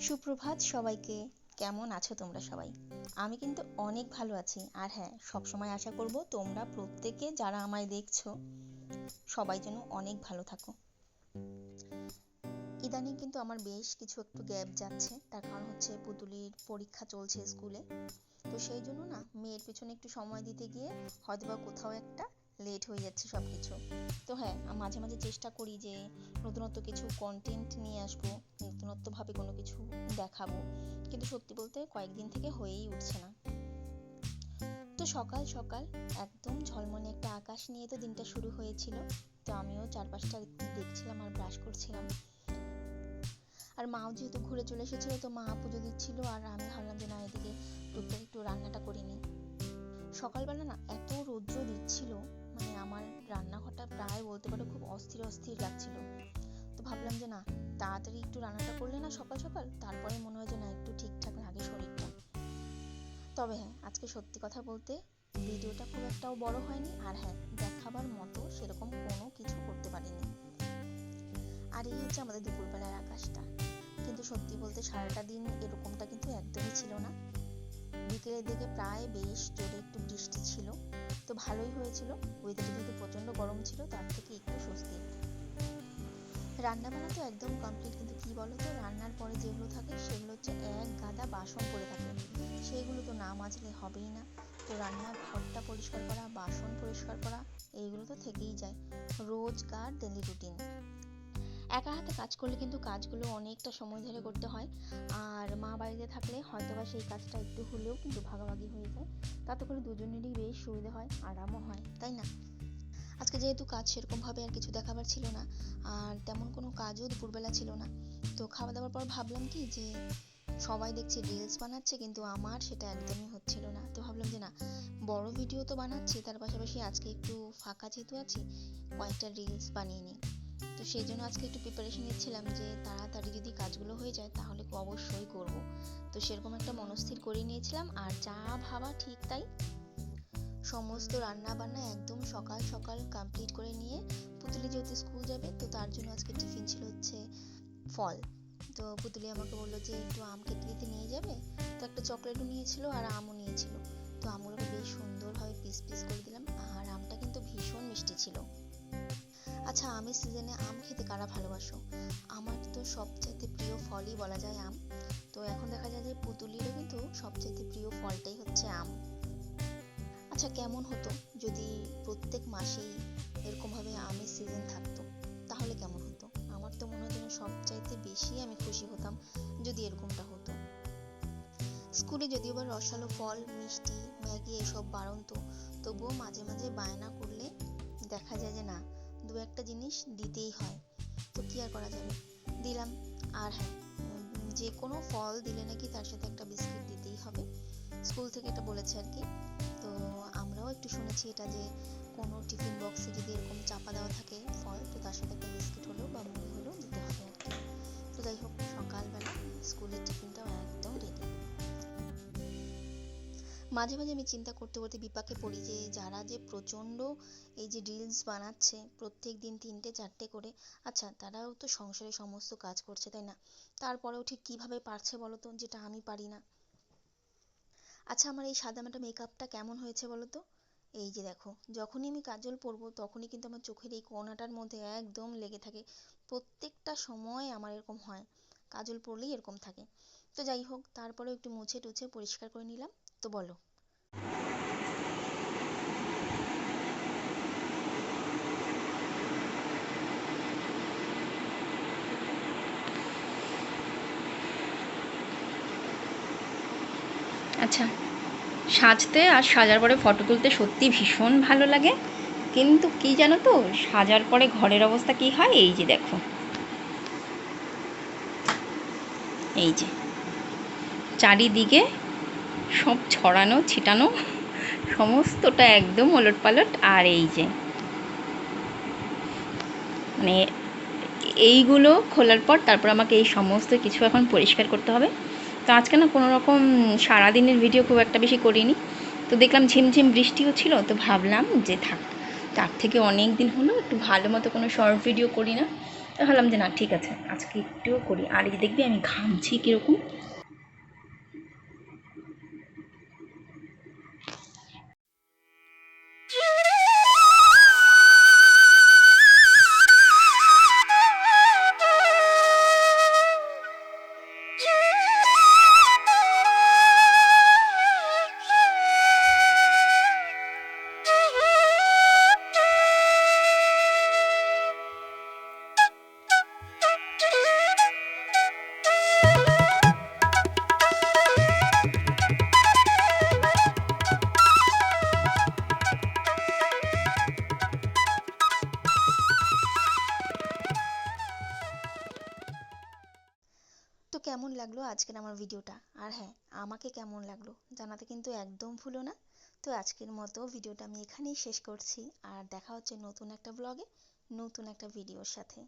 সুপ্রভাত সবাইকে। কেমন আছো তোমরা সবাই? আমি কিন্তু অনেক ভালো আছি। আর হ্যাঁ সবসময় আশা করব তোমরা প্রত্যেকে যারা আমায় দেখছ, সবাই যেন অনেক ভালো থাকো। ইদানিং কিন্তু আমার বেশ কিছু একটু গ্যাপ যাচ্ছে। তার কারণ হচ্ছে পুতুলির পরীক্ষা চলছে স্কুলে। তো সেই জন্য না, মেয়ের পেছনে একটু সময় দিতে গিয়ে হয়তোবা কোথাও একটা লেট হয়ে যাচ্ছে সব কিছু তো হ্যাঁ মাঝে মাঝে চেষ্টা করি যে নতুনত্ব কিছু কন্টেন্ট নিয়ে আসব, নতুনত্বভাবে কোনো কিছু দেখাবো। কিন্তু সত্যি বলতে কয়েকদিন থেকে হয়েই উঠছে না। তো সকাল সকাল একদম ঝলমলে একটা আকাশ নিয়ে তো দিনটা শুরু হয়েছিল। তো আমিও চারপাশটা দেখছিলাম আর ব্রাশ করছিলাম। আর মাও যেহেতু ঘুরে চলে এসেছিল, তো মা পুজো দিচ্ছিল আর আমি ভাবলাম যে না, এদিকে টুকটাক একটু রান্নাটা করে নিই। সকালবেলা না এত রৌদ্র দিচ্ছিল মানে আমার রান্নাঘরটা প্রায় বলতে পারো খুব অস্থির অস্থির লাগছিল। তো ভাবলাম যে না, তাড়াতাড়ি একটু রান্নাটা করলে না সকাল সকাল, তারপরে মনে হয় যে না একটু ঠিকঠাক লাগে শরীরটা। তবে হ্যাঁ আজকে সত্যি কথা বলতে ভিডিওটা খুব একটাও বড় হয়নি, আর হ্যাঁ দেখাবার মতো সেরকম কোনো কিছু করতে পারিনি। আর এই হচ্ছে আমাদের দুপুরবেলার আকাশটা। কিন্তু সত্যি বলতে সারাটা দিন এরকমটা কিন্তু একদমই ছিল না। বিকেলের দিকে প্রায় বেশ জোরে ভালোই হয়েছিল। ওয়েদারটা যেহেতু প্রচণ্ড গরম ছিল, তার থেকে একটু স্বস্তি। রান্না বান্না তো একদম কমপ্লিট কিন্তু কি বলতো, রান্নার পরে যেগুলো থাকে, সেগুলো হচ্ছে এক গাদা বাসন পড়ে থাকে। সেইগুলো তো না মাজলে হবেই না। তো রান্নার ঘরটা পরিষ্কার করা, বাসন পরিষ্কার করা, এইগুলো তো থেকেই যায়। রোজকার ডেলি রুটিন একা হাতে কাজ করলে কিন্তু কাজগুলো অনেকটা সময় ধরে করতে হয়। আর মা বাড়িতে থাকলে হয়তোবা সেই কাজটা একটু হলেও কিন্তু ভাগাভাগি হয়ে যায়। তাতে করে দুজনেরই বেশ সুবিধা হয়, আরামও হয়, তাই না? আজকে যেহেতু কাজ সেরকমভাবে আর কিছু দেখাবার ছিল না, আর তেমন কোনো কাজও দুপুরবেলা ছিল না। তো খাওয়া দাওয়ার পর ভাবলাম কি যে সবাই দেখছি রিলস বানাচ্ছে, কিন্তু আমার সেটা একদমই হচ্ছিল না। তো ভাবলাম যে না, বড় ভিডিও তো বানাচ্ছি, তার পাশাপাশি আজকে একটু ফাঁকা যেহেতু আছি, কয়েকটা রিলস বানিয়ে নিই। তো সেই জন্য আজকে একটু প্রিপারেশন নিচ্ছিলাম যে তাড়াতাড়ি যদি কাজগুলো হয়ে যায় তাহলে অবশ্যই করব। তো সেরকম একটা মনস্থির করে নিয়েছিলাম আর যা ভাবা ঠিক তাই। সমস্ত রান্না বান্না একদম সকাল সকাল কমপ্লিট করে নিয়ে পুতুলি যেহেতু স্কুল যাবে তো তার জন্য আজকে টিফিন ছিল হচ্ছে ফল। তো পুতুলি আমাকে বলল যে একটু আম কেটে দিতে নিয়ে যাবে? তো একটা চকলেটও নিয়েছিল আর আমও নিয়েছিল। তো আমগুলোকে বেশ সুন্দরভাবে পিস পিস করে দিলাম আর আমটা কিন্তু ভীষণ মিষ্টি ছিল। আচ্ছা আমের সিজনে আম খেতে কারা ভালোবাসো? আমার তো সবচাইতে প্রিয় ফলই বলা যায় আম। তো এখন দেখা যায় যে পুতুলিরও কিন্তু সবচাইতে প্রিয় ফলটাই হচ্ছে আম। আচ্ছা কেমন হতো যদি প্রত্যেক মাসেই এরকমভাবে আমের সিজন থাকতো? তাহলে কেমন হতো? আমার তো মনে হয় সবচাইতে বেশি আমি খুশি হতাম যদি এরকমটা হতো। স্কুলে যদিও বা রসালো ফল, মিষ্টি, ম্যাগি এসব বাড়ন্ত, তবুও মাঝে মাঝে বায়না করলে দেখা যায় যে না দু একটা জিনিস দিতেই হয়। তো কি আর করা যাবে? দিলাম। আর হ্যাঁ যে কোনো ফল দিলে নাকি তার সাথে একটা বিস্কিট দিতেই হবে। স্কুল থেকে এটা বলেছে আর কি। তো আমরাও একটু শুনেছি এটা যে কোনো টিফিন বক্সে যদি এরকম চাপা দেওয়া থাকে ফল, তো তার সাথে একটা মাঝে মাঝে আমি চিন্তা করতে করতে বিপাকে পড়ি যে যারা যে প্রচণ্ড এই যে রিলস বানাচ্ছে প্রত্যেক দিন তিনটে, চারটে করে আচ্ছা তারাও তো সংসারে সমস্ত কাজ করছে, তাই না? তারপরেও ঠিক কীভাবে পারছে বলো তো? যেটা আমি পারি না। আচ্ছা আমার এই সাদামাটা মেকআপটা কেমন হয়েছে বলো তো? এই যে দেখো, যখনই আমি কাজল পরবো তখনই কিন্তু আমার চোখের এই কোণাটার মধ্যে একদম লেগে থাকে। প্রত্যেকটা সময় আমার এরকম হয়। কাজল পরলেই এরকম থাকে। তো যাই হোক, তারপরেও একটু মুছে টুছে পরিষ্কার করে নিলাম। তো বলো। আচ্ছা সাজতে আর সাজার পরে ফটো তুলতে সত্যি ভীষণ ভালো লাগে। কিন্তু কি জানো তো, সাজার পরে ঘরের অবস্থা কি হয়? এই যে দেখো। এই যে, চারিদিকে সব ছড়ানো, ছিটানো, সমস্তটা একদম ওলট পালট আর এই যে মানে এইগুলো খোলার পর তারপর আমাকে এই সমস্ত কিছু এখন পরিষ্কার করতে হবে। তো আজকে না কোনো রকম সারাদিনের ভিডিও খুব একটা বেশি করিনি। তো দেখলাম ঝিমঝিম বৃষ্টিও ছিল, তো ভাবলাম যে থাক, তার থেকে অনেক দিন হলো একটু ভালো মতো কোনো শর্ট ভিডিও করি না। তো ভাবলাম যে না, ঠিক আছে, আজকে একটুও করি। আর এই দেখবি আমি ঘামছি কীরকম। কেমন লাগল আজকের আমার ভিডিওটা? আর হ্যাঁ আমাকে কেমন লাগল জানাতে কিন্তু একদম ভুলো না। তো আজকের মতো ভিডিওটা আমি এখানেই শেষ করছি। আর দেখা হচ্ছে নতুন একটা ব্লগে নতুন একটা ভিডিওর সাথে।